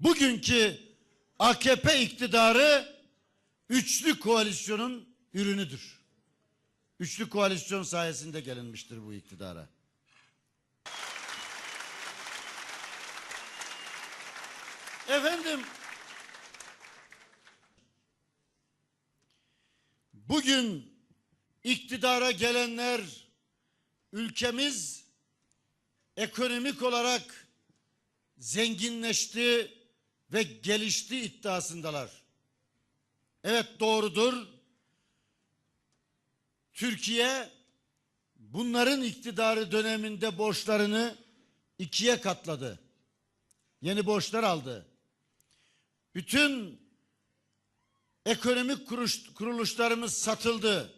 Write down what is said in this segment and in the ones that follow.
bugünkü AKP iktidarı üçlü koalisyonun ürünüdür. Üçlü koalisyon sayesinde gelinmiştir bu iktidara. Efendim bugün iktidara gelenler ülkemiz ekonomik olarak zenginleşti ve gelişti iddiasındalar. Evet doğrudur. Türkiye bunların iktidarı döneminde borçlarını ikiye katladı. Yeni borçlar aldı. Bütün ekonomik kuruş- kuruluşlarımız satıldı.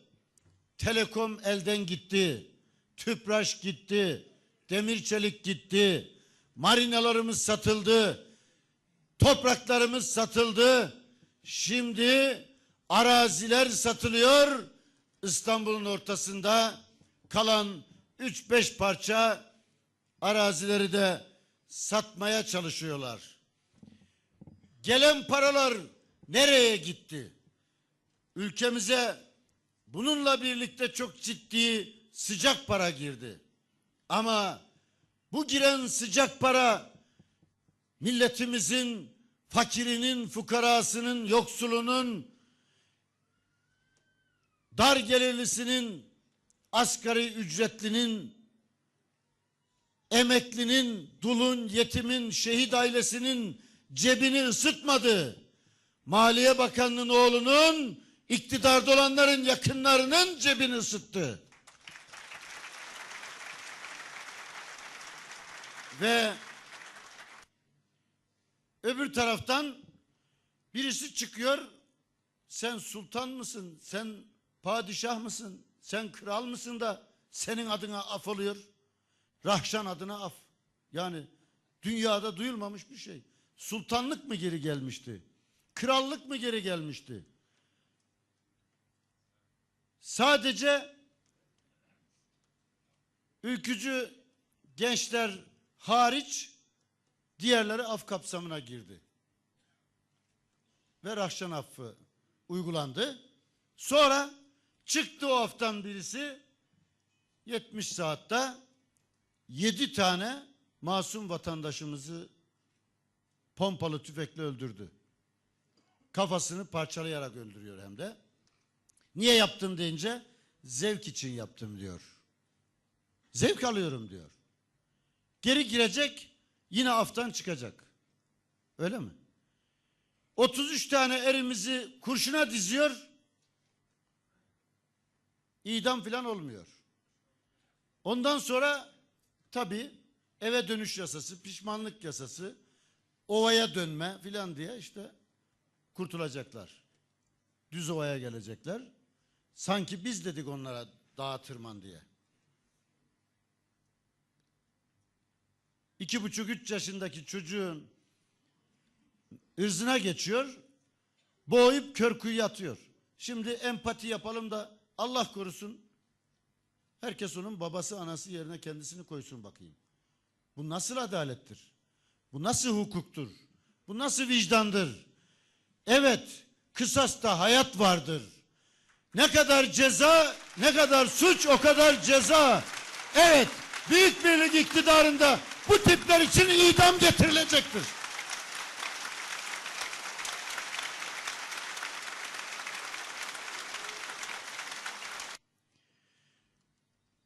Telekom elden gitti. Tüpraş gitti. Demir çelik gitti. Marinalarımız satıldı. Topraklarımız satıldı. Şimdi araziler satılıyor. İstanbul'un ortasında kalan 3-5 parça arazileri de satmaya çalışıyorlar. Gelen paralar nereye gitti? Ülkemize bununla birlikte çok ciddi sıcak para girdi. Ama bu giren sıcak para milletimizin fakirinin, fukarasının, yoksulunun, dar gelirlisinin, asgari ücretlinin, emeklinin, dulun, yetimin, şehit ailesinin cebini ısıtmadı. Maliye Bakanı'nın oğlunun, iktidarda olanların yakınlarının cebini ısıttı. Ve öbür taraftan birisi çıkıyor. Sen sultan mısın? Sen padişah mısın? Sen kral mısın da senin adına af oluyor? Rahşan adına af. Yani dünyada duyulmamış bir şey. Sultanlık mı geri gelmişti? Krallık mı geri gelmişti? Sadece ülkücü gençler hariç diğerleri af kapsamına girdi. Ve Rahşan affı uygulandı. Sonra çıktı o aftan birisi 70 saatte 7 tane masum vatandaşımızı pompalı tüfekle öldürdü. Kafasını parçalayarak öldürüyor hem de. Niye yaptım deyince zevk için yaptım diyor. Zevk alıyorum diyor. Geri girecek yine aftan çıkacak. Öyle mi? 33 tane erimizi kurşuna diziyor. İdam filan olmuyor. Ondan sonra tabii eve dönüş yasası, pişmanlık yasası, ovaya dönme filan diye işte kurtulacaklar. Düz ovaya gelecekler. Sanki biz dedik onlara dağa tırman diye. İki buçuk üç yaşındaki çocuğun ırzına geçiyor, boğuyup kör kuyuya atıyor. Şimdi empati yapalım da Allah korusun herkes onun babası anası yerine kendisini koysun bakayım. Bu nasıl adalettir? Bu nasıl hukuktur? Bu nasıl vicdandır? Evet, kısasta hayat vardır. Ne kadar ceza, ne kadar suç o kadar ceza. Evet, Büyük Birlik iktidarında bu tipler için idam getirilecektir.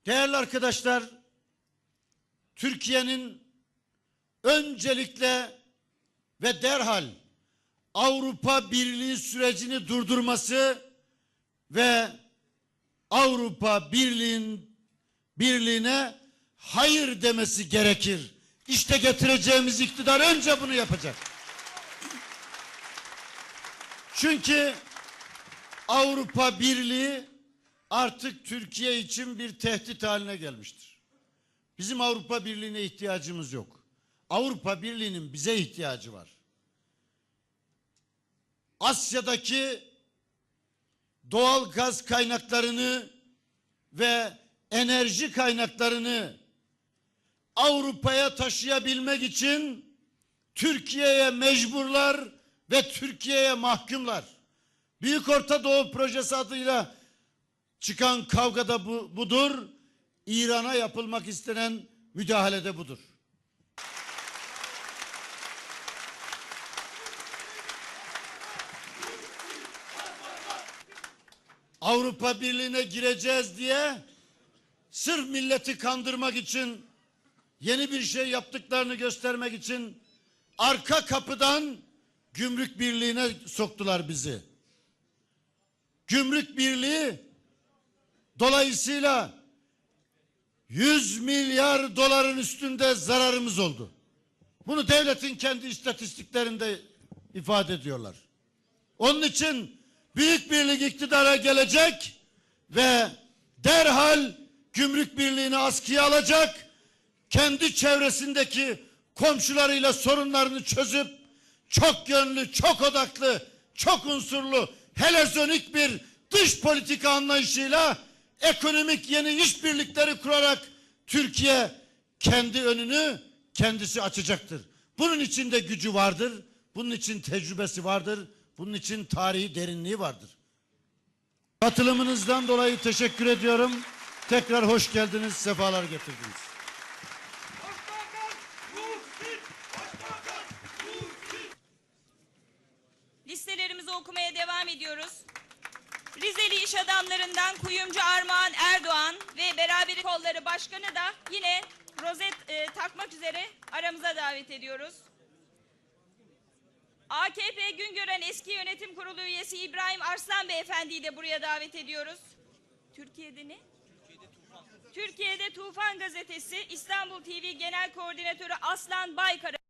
Değerli arkadaşlar, Türkiye'nin öncelikle ve derhal Avrupa Birliği sürecini durdurması ve Avrupa Birliği'nin birliğine hayır demesi gerekir. İşte getireceğimiz iktidar önce bunu yapacak. Çünkü Avrupa Birliği artık Türkiye için bir tehdit haline gelmiştir. Bizim Avrupa Birliği'ne ihtiyacımız yok. Avrupa Birliği'nin bize ihtiyacı var. Asya'daki doğal gaz kaynaklarını ve enerji kaynaklarını Avrupa'ya taşıyabilmek için Türkiye'ye mecburlar ve Türkiye'ye mahkumlar. Büyük Orta Doğu Projesi adıyla çıkan kavgada bu, budur. İran'a yapılmak istenen müdahalede budur. Avrupa Birliği'ne gireceğiz diye sırf milleti kandırmak için yeni bir şey yaptıklarını göstermek için arka kapıdan gümrük birliğine soktular bizi. Gümrük birliği dolayısıyla 100 milyar doların üstünde zararımız oldu. Bunu devletin kendi istatistiklerinde ifade ediyorlar. Onun için büyük birlik iktidara gelecek ve derhal gümrük birliğini askıya alacak, kendi çevresindeki komşularıyla sorunlarını çözüp çok yönlü, çok odaklı, çok unsurlu, helezonik bir dış politika anlayışıyla ekonomik yeni işbirlikleri kurarak Türkiye kendi önünü kendisi açacaktır. Bunun için de gücü vardır. Bunun için tecrübesi vardır. Bunun için tarihi derinliği vardır. Katılımınızdan dolayı teşekkür ediyorum. Tekrar hoş geldiniz, sefalar getirdiniz. Devam ediyoruz. Rizeli iş adamlarından kuyumcu Armağan Erdoğan ve beraberi kolları başkanı da yine rozet e, takmak üzere aramıza davet ediyoruz. AKP Güngören eski yönetim kurulu üyesi İbrahim Arslan Beyefendi'yi de buraya davet ediyoruz. Türkiye'de ne? Türkiye'de Tufan Gazetesi İstanbul TV Genel Koordinatörü Aslan Baykar'a